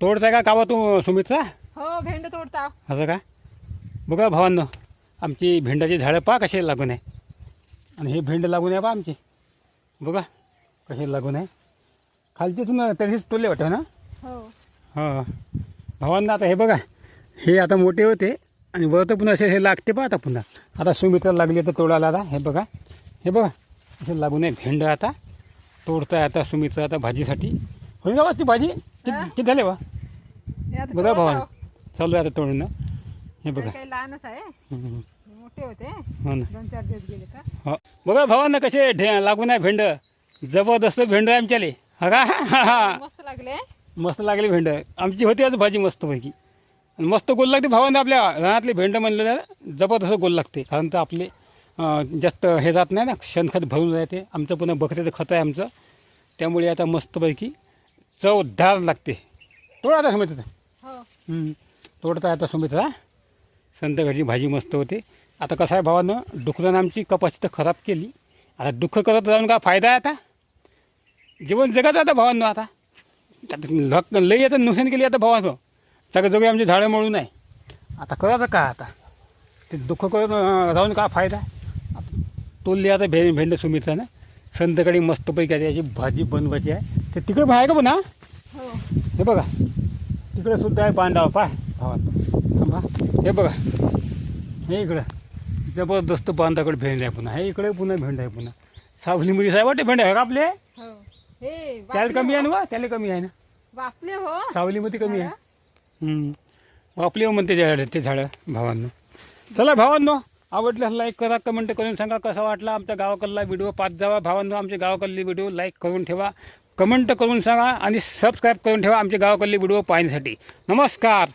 तोडताय का कावा तू सुमित्रा हो भेंड तोडता. असं का? बघा भावांनो आमची भेंडाची झाडं पहा कसे लागून आहे. आणि हे भेंड लागून आहे पहा आमची. बघा कसे लागून आहे. खालची तुम्ही तरीच तोडले वाटतं ना? हो. हां. भावांना आता हे बघा हे आता मोठे होते आणि वरतं पुन्हा असे हे लागते पहा आता पुन्हा. आता सुमित्रा लागली आता तोडायला आता हे बघा. हे बघा असे लागून आहे भेंड आता. तोडताय आता सुमित्रा आता भाजीसाठी. होईल का ती भाजी? किती? किती झाले वा हे आता बघा हो. चालू आहे आता तोडणं हे बघा. काही लहानच आहे. हम्म. मोठे होते. हो ना. दोन चार दिवस गेले का? हो. बघा भावांना कसे ढे लागून आहे भेंड. जबरदस्त भेंड आहे आमच्याले. हा का? हा हा मस्त लागले. मस्त लागली भेंड. आमची होती आज भाजी मस्तपैकी. आणि मस्त गोल लागते भावांना आपल्या रानातले भेंड म्हणलं जबरदस्त गोल लागते. कारण तर आपले अं, जास्त हे जात नाही ना. शेणखत भरून राहते आमचं पुन्हा बकऱ्याचं खत आहे आमचं. त्यामुळे आता मस्तपैकी चवदार लागते. तोडा आता सुमित्रा हो. तोडता आता सुमित्रा संध्याकाळची भाजी मस्त होते. आता कसं आहे भावानं डुकरानं आमची कपाशी तर खराब केली. आता दुःख करत राहून का फायदा आहे आता? जीवन जगत आता भावांनो आता. लक लई आता नुकसान केली आता भावानं. सगळं जगू आमची झाडं मळून आहे. आता करायचं का आता? ते दुःख करत राहून का फायदा? तोडली आता भे भेंड सुमित्रानं संध्याकाळी मस्तपैकी आता याची भाजी बनवायची आहे. ते तिकडे आहे का पुन्हा? हो. हे बघा. तिकडे सुद्धा आहे बांधाव पाय. थांबा. हे बघा. हे इकडं. जबरदस्त बांधाकडे भेंड आहे पुन्हा. हे इकडे पुन्हा भेंड आहे पुन्हा. सावलीमध्ये साहेब वाटते भेंड आहे का आपले? हो. हे त्याला वापले कमी आहे हो. ना बा? त्याला कमी आहे ना? वापले हो. सावलीमध्ये कमी आहे. हम्म. आपले म्हणते ते झाडं भावांनो. चला भावांनो. आवडल्यास लाईक करा कमेंट करून सांगा कसा वाटला आमच्या गावाकडला व्हिडिओ पाच जावा भावांनो आमच्या गावाकडली व्हिडिओ लाईक करून ठेवा. कमेंट करून सांगा आणि सबस्क्राईब करून ठेवा आमच्या गावाकडली व्हिडिओ पाहण्यासाठी. नमस्कार!